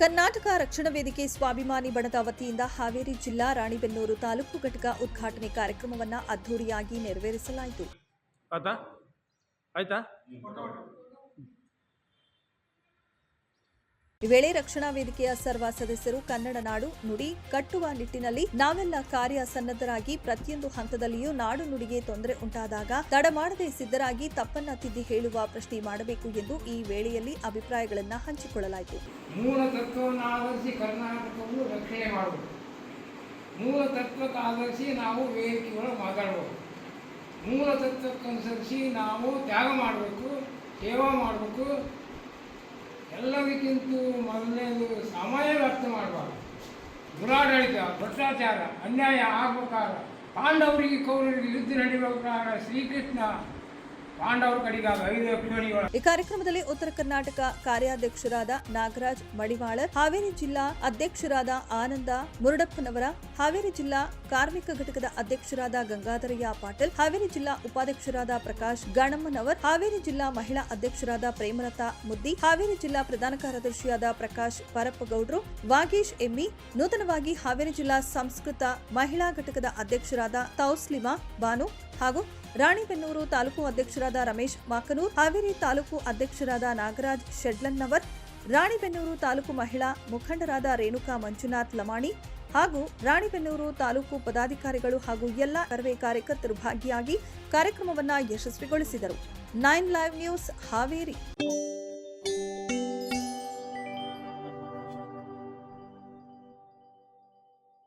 ಕರ್ನಾಟಕ ರಕ್ಷಣಾ ವೇದಿಕೆ ಸ್ವಾಭಿಮಾನಿ ಬಣದ ವತಿಯಿಂದ ಹಾವೇರಿ ಜಿಲ್ಲಾ ರಾಣಿಬೆನ್ನೂರು ತಾಲೂಕು ಘಟಕ ಉದ್ಘಾಟನೆ ಕಾರ್ಯಕ್ರಮವನ್ನು ಅದ್ದೂರಿಯಾಗಿ ನೆರವೇರಿಸಲಾಯಿತು. ಆಯ್ತಾ ಆಯ್ತಾ ಈ ವೇಳೆ ರಕ್ಷಣಾ ವೇದಿಕೆಯ ಸರ್ವ ಸದಸ್ಯರು ಕನ್ನಡ ನಾಡು ನುಡಿ ಕಟ್ಟುವ ನಿಟ್ಟಿನಲ್ಲಿ ನಾವೆಲ್ಲ ಕಾರ್ಯ ಸನ್ನದ್ಧರಾಗಿ ಪ್ರತಿಯೊಂದು ಹಂತದಲ್ಲಿಯೂ ನಾಡು ನುಡಿಗೆ ತೊಂದರೆ ಉಂಟಾದಾಗ ತಡ ಮಾಡದೆ ಸಿದ್ಧರಾಗಿ ತಪ್ಪನ್ನ ತಿದ್ದಿ ಹೇಳುವ ಪ್ರಶ್ನೆ ಮಾಡಬೇಕು ಎಂದು ಈ ವೇಳೆಯಲ್ಲಿ ಅಭಿಪ್ರಾಯಗಳನ್ನು ಹಂಚಿಕೊಳ್ಳಲಾಯಿತು. ಮೂಲ ತತ್ವವನ್ನು ಆಧರಿಸಿ ಕರ್ನಾಟಕವನ್ನು ರಕ್ಷಣೆ ಮಾಡಬೇಕು. ಮೂಲ ತತ್ವಕ್ಕೆ ಆಧರಿಸಿ ನಾವು ವೇದಿಕೆಗಳು ಮಾತಾಡಬೇಕು ಮೂಲ ತತ್ವಕ್ಕನುಸರಿಸಿ ನಾವು ತ್ಯಾಗ ಮಾಡಬೇಕು, ಸೇವಾ ಮಾಡಬೇಕು ಎಲ್ಲದಕ್ಕಿಂತ ಮೊದಲನೇದು ಸಮಯ ವ್ಯರ್ಥ ಮಾಡಬಾರ್ದು. ದುರಾಡಳಿತ ಭ್ರಷ್ಟಾಚಾರ ಅನ್ಯಾಯ ಆಗ್ಬೇಕಾದ್ರೆ ಪಾಂಡವರಿಗೆ ಕೌರವರಿಗೆ ಯುದ್ಧ ನಡೆಯಬೇಕಾದ್ರೆ ಶ್ರೀಕೃಷ್ಣ ಈ ಕಾರ್ಯಕ್ರಮದಲ್ಲಿ ಉತ್ತರ ಕರ್ನಾಟಕ ಕಾರ್ಯಾಧ್ಯಕ್ಷರಾದ ನಾಗರಾಜ್ ಮಡಿವಾಳ, ಹಾವೇರಿ ಜಿಲ್ಲಾ ಅಧ್ಯಕ್ಷರಾದ ಆನಂದ ಮುರುಡಪ್ಪನವರ, ಹಾವೇರಿ ಜಿಲ್ಲಾ ಕಾರ್ಮಿಕ ಘಟಕದ ಅಧ್ಯಕ್ಷರಾದ ಗಂಗಾಧರಯ್ಯ ಪಾಟೀಲ್, ಹಾವೇರಿ ಜಿಲ್ಲಾ ಉಪಾಧ್ಯಕ್ಷರಾದ ಪ್ರಕಾಶ್ ಗಣಮ್ಮನವರ್, ಹಾವೇರಿ ಜಿಲ್ಲಾ ಮಹಿಳಾ ಅಧ್ಯಕ್ಷರಾದ ಪ್ರೇಮಲತಾ ಮುದ್ದಿ, ಹಾವೇರಿ ಜಿಲ್ಲಾ ಪ್ರಧಾನ ಕಾರ್ಯದರ್ಶಿಯಾದ ಪ್ರಕಾಶ್ ಪರಪ್ಪಗೌಡ್ರು, ವಾಗೀಶ್ ಎಮ್ಮಿ, ನೂತನವಾಗಿ ಹಾವೇರಿ ಜಿಲ್ಲಾ ಸಂಸ್ಕೃತ ಮಹಿಳಾ ಘಟಕದ ಅಧ್ಯಕ್ಷರಾದ ತೌಸ್ಲಿಮಾ ಬಾನು ಹಾಗೂ ರಾಣಿಬೆನ್ನೂರು ತಾಲೂಕು ಅಧ್ಯಕ್ಷರಾದ ರಮೇಶ್ ಮಾಕನೂರ್, ಹಾವೇರಿ ತಾಲೂಕು ಅಧ್ಯಕ್ಷರಾದ ನಾಗರಾಜ್ ಶೆಡ್ಲನ್ನವರ್, ರಾಣಿಬೆನ್ನೂರು ತಾಲೂಕು ಮಹಿಳಾ ಮುಖಂಡರಾದ ರೇಣುಕಾ ಮಂಜುನಾಥ್ ಲಮಾಣಿ ಹಾಗೂ ರಾಣಿಬೆನ್ನೂರು ತಾಲೂಕು ಪದಾಧಿಕಾರಿಗಳು ಹಾಗೂ ಎಲ್ಲ ಸರ್ವೆ ಕಾರ್ಯಕರ್ತರು ಭಾಗಿಯಾಗಿ ಕಾರ್ಯಕ್ರಮವನ್ನು ಯಶಸ್ವಿಗೊಳಿಸಿದರು. Nine live news Haveri.